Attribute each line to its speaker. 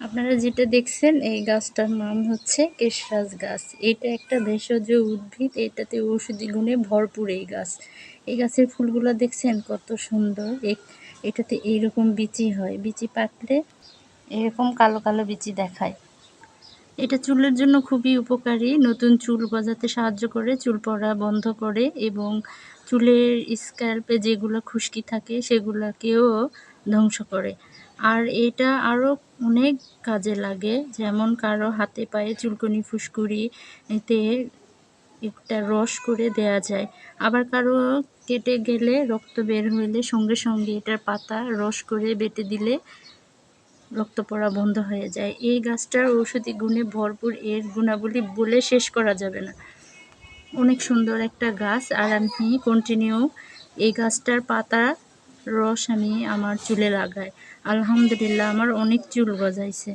Speaker 1: আপনারা যেটা দেখছেন, এই গাছটার নাম হচ্ছে কেশরাজ গাছ। এটা একটা ভেষজ উদ্ভিদ, এটাতে ঔষধি গুণে ভরপুর এই গাছ। এই গাছের ফুলগুলো দেখছেন, কত সুন্দর। এটাতে এইরকম বিচি হয়। বিচি পাকলে এরকম কালো কালো বিচি দেখায়। এটা চুলের জন্য খুবই উপকারী। নতুন চুল গজাতে সাহায্য করে, চুল পড়া বন্ধ করে এবং চুলের স্ক্যাল্পে যেগুলো খুশকি থাকে, সেগুলোকেও ধ্বংস করে। আর এটা আরও অনেক কাজে লাগে। যেমন কারও হাতে পায়ে চুলকুনি ফুসকুড়ি এতে একটা রস করে দেয়া যায়। আবার কারও কেটে গেলে রক্ত বের হইলে সঙ্গে সঙ্গে এটার পাতা, রস করে বেটে দিলে রক্ত পড়া বন্ধ হয়ে যায়। এই গাছটার ঔষধি গুণে ভরপুর এর গুণাবলী বলে শেষ করা যাবে না। অনেক সুন্দর একটা গাছ। আর আমি কন্টিনিউ এই গাছটার পাতা রস আমি আমার চুলে লাগাই। আলহামদুলিল্লাহ আমার অনেক চুল গজাইছে।